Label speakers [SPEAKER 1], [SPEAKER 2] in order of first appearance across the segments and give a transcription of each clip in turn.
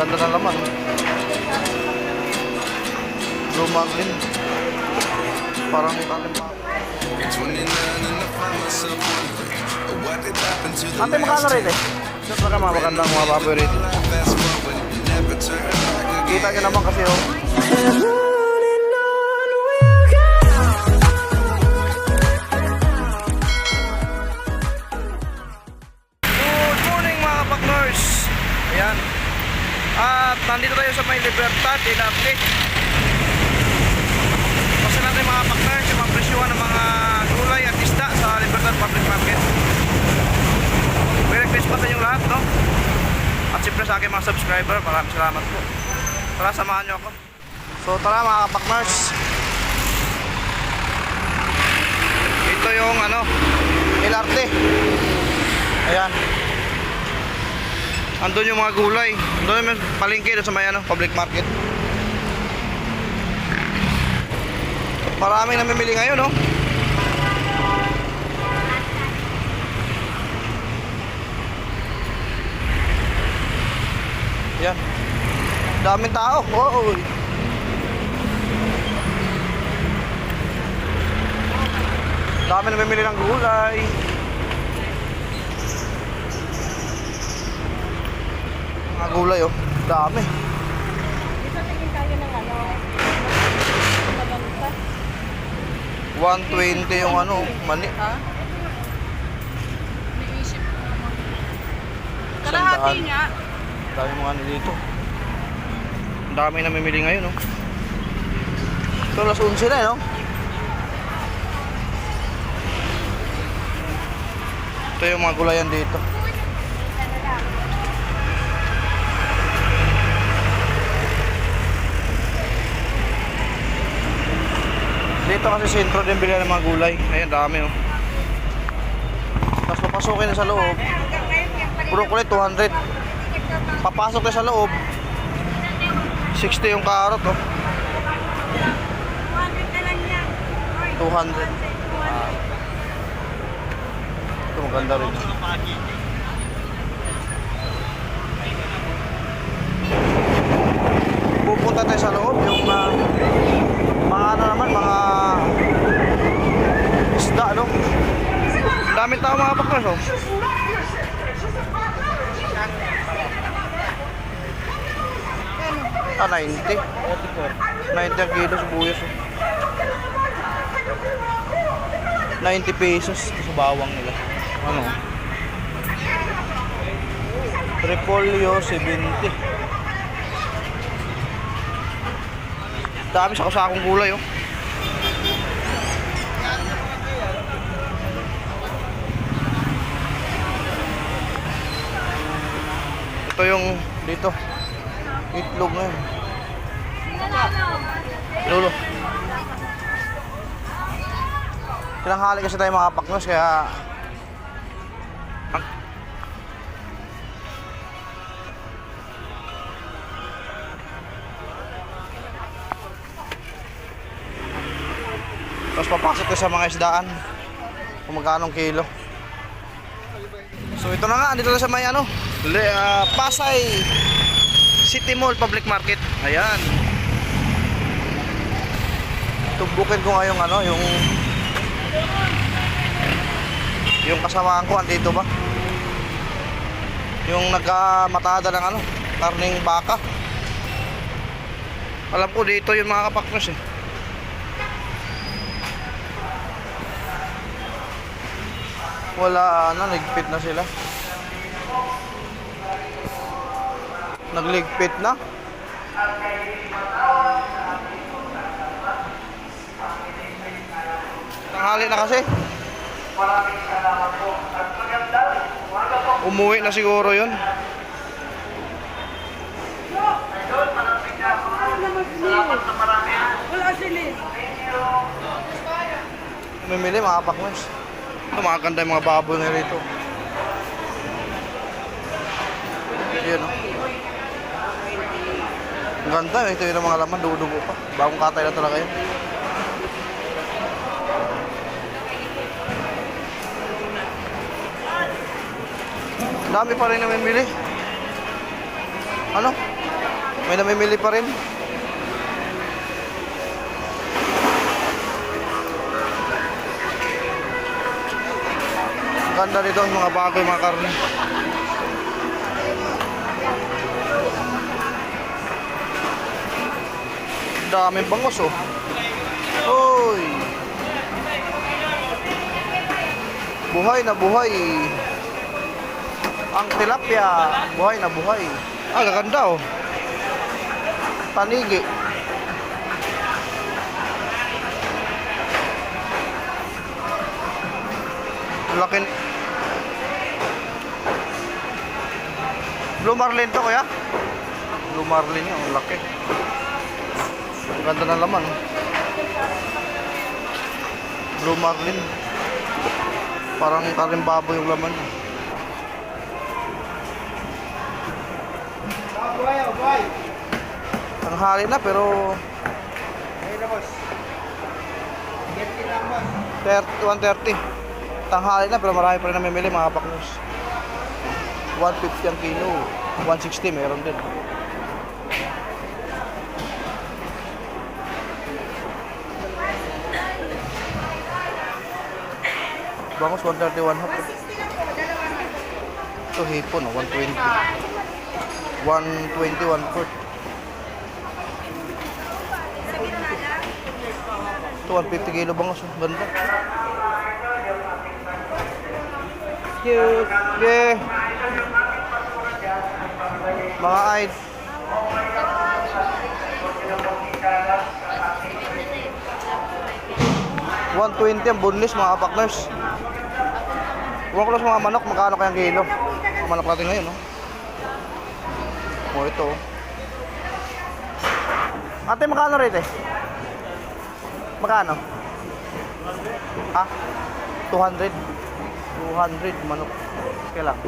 [SPEAKER 1] Ganda na laman. Blue marlin. Parang italim pa. Ate, magkano rito eh? Siyempre ka mga magandang mga baboy rito. Kita nyo naman kasi oh. Lahat, no? At siyempre sa aking mga subscriber, maraming salamat po. Tara, samahan nyo ako. So tara mga partners. Ito yung ano, Ilarte. Ayan. Andun yung mga gulay. Andun yung palengke doon sa may ano, public market. Maraming namimili ngayon, no? Yan. Daming tao. Oo. Dami namimili ng gulay. Mga gulay oh. Dami.
[SPEAKER 2] Dito tingin tayo ng ano. Malanta.
[SPEAKER 1] 120 yung ano, mani.
[SPEAKER 2] Ha? May isip ko naman.
[SPEAKER 1] Sandaan.
[SPEAKER 2] Kalahati nga.
[SPEAKER 1] Dami mga ano dito. Ang dami namimili ngayon oh. Ito alas 11 na eh, no? Ito yung mga gulayan dito. Dito kasi sentro din bilhan ng mga gulay. Ayan, dami oh. Tapos papasukin na sa loob. Puro kulay 200. Papasok na sa loob. 60 yung karot oh. 200. Ah. Ito maganda rin. Pupunta tayo sa loob yung mga mga ano naman mga isda no. Daming tao mga baklas oh. Ah, 90. 90 ang kilo sibuyas. Oh. 90 pesos sa bawang nila. Ano? Repolyo 70. Dami sa kusakong gulay oh. Ito yung dito. Itlog na yun. Lolo. Tinanghali kasi tayo mga paknos kaya Tapos papasok ko sa mga isdaan kung magkano kilo. So ito na nga, dito na sa may ano, Le, ah, Pasay City Mall Public Market. Ayan. Tumbukin ko nga yung ano, yung yung kasamaan ko andito ba? Yung nagkamatada ng ano, karning baka. Alam ko dito yung mga kapaknos eh. Wala ano, nagpit na sila. Nagligpit na. Tanghali na kasi. Umuwi na siguro yun.
[SPEAKER 2] Wala sili.
[SPEAKER 1] Mimili mga pakmes. Ito mga ganda yung mga baboy na rito. Yan oh. Ang ganda, ito yung mga laman, dugo-dugo pa. Bagong katay na talaga yun. Dami pa rin namimili. Ano? May namimili pa rin. Ganda nito mga bago yung mga karne. Daming bangos oh. Hoy. Buhay na buhay. Ang tilapia, buhay na buhay. Ah, gaganda oh. Tanigi. Laki. Blue Marlin to kuya? Blue Marlin yun, ang laki. Ang ganda ng laman. Blue Marlin. Parang karimbabo yung laman. eh. Tanghali na pero
[SPEAKER 3] Ayun na, boss. Get it lang, boss.
[SPEAKER 1] 30, 130. Tanghali na pero marami pa rin namimili mga paknos. 150 ang kilo. 160 meron din. Bangos 131 half. Ito hipon, oh, 120. 120, 1 fourth. Ito 150 kilo bangos. oh. Ganda. Cute. Yeah. Mga eyes. One twenty ang boneless mga partners. Huwag ko lang sa mga manok, magkano kayang kilo? Manok natin ngayon, no? Oh, ito. Ate, magkano rito eh? Magkano? Ha? 200? 200 manok. Okay lang.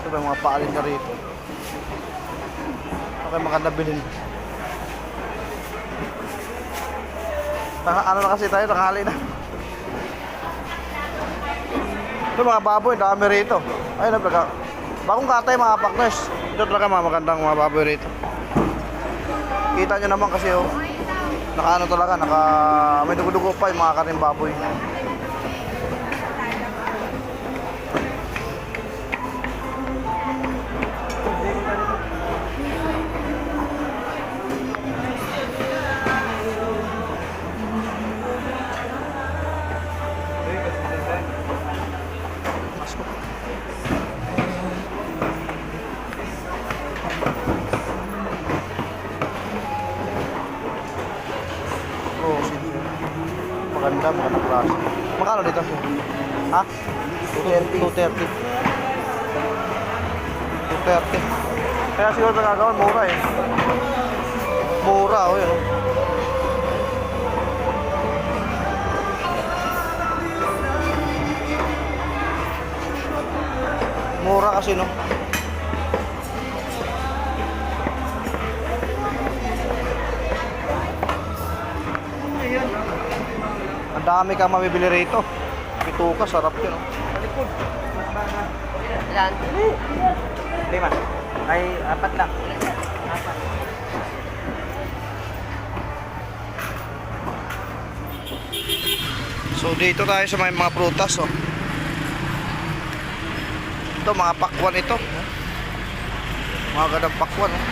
[SPEAKER 1] Ito ba mga paalin na rito? Okay, maganda bilhin. Tanga, ano na kasi tayo, tanghali na. Ito mga baboy, dami rito. Ayun na talaga. Bagong katay mga partners. Ito talaga mga magandang mga baboy rito. Kita nyo naman kasi oh. Naka ano talaga, naka may dugo-dugo pa yung mga karing baboy. Maganda, maganda klase. Magkano dito? Ha? 230. 230. 230. Kaya siguro nagagawa, mura eh. Mura, oh yun. Mura kasi no. Ang dami kang mamibili rito. Pituka, sarap yun. oh.
[SPEAKER 3] Ilan? Lima. Ay, apat lang. Apat.
[SPEAKER 1] So dito tayo sa may mga prutas oh. Ito mga pakwan ito. Mga gandang pakwan oh.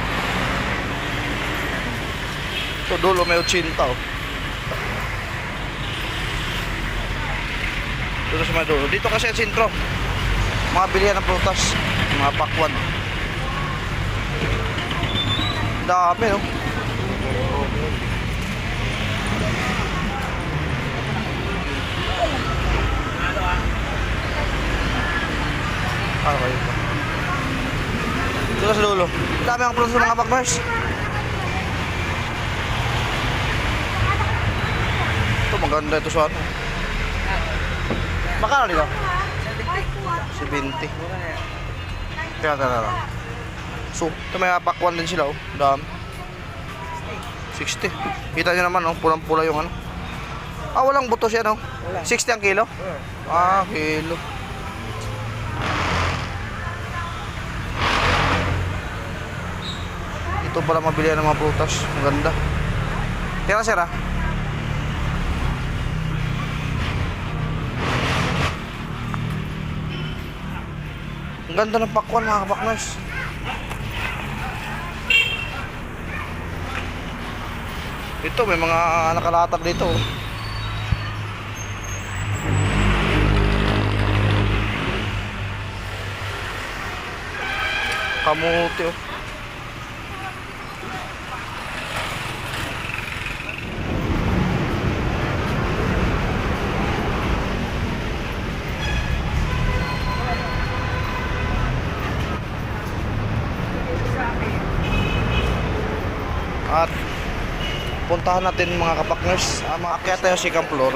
[SPEAKER 1] Ito dulo may 80 oh. Dito sa may dulo. Dito kasi ang sentro. Mga bilihan ng prutas. Mga pakwan. Dami oh. Ano kayo pa? Dito sa dulo. Dami ang prutas ng mga pakmers. Ito maganda ito sa ano. Makano dito? 70. Kaya tara lang. So, ito may pakwan din sila oh. Dami. 60. Kita nyo naman oh, pulang-pula yung ano. Ah, walang buto siya no? 60 ang kilo? Ah, kilo. Ito pala mabili ng mga prutas. Ang ganda. Tira sir ah. Ang ganda ng pakwan mga kapakners. Ito may mga nakalatag dito. Kamuti oh. At puntahan natin mga kapakners. Uh, maakyat tayo second floor.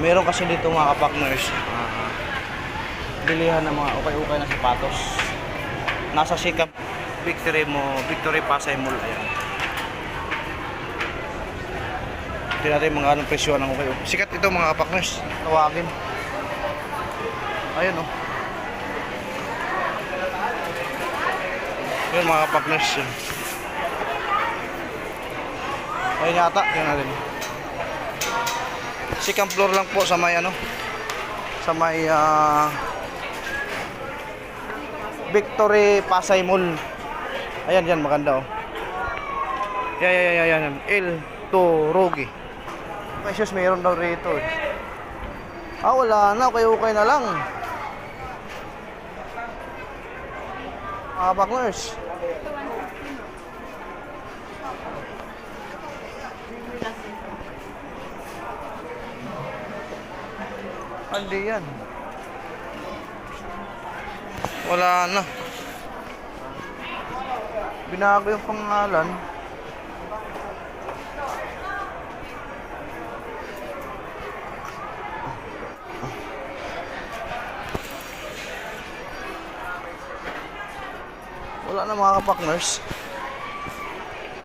[SPEAKER 1] Meron kasi dito mga kapakners. ah, bilihan ng mga ukay-ukay na sapatos. Nasa second Victory mo, Victory Pasay Mall. Ayan. Tingnan natin mga anong presyo ng ukay-ukay. Sikat ito mga kapakners. Tawagin. Ayun oh. Yun mga kapakners yun. Ayun yata, tingnan natin. Second floor lang po sa may ano, sa may ah, Victory Pasay Mall. Ayan, yan, maganda oh. Yan, yan, yan, yan. El Torogi. Precious, mayroon daw rito eh. Ah, wala na. Okay, okay na lang. Ah, bakners. Hindi yan. Wala na. Binago yung pangalan. Wala na mga kapakners.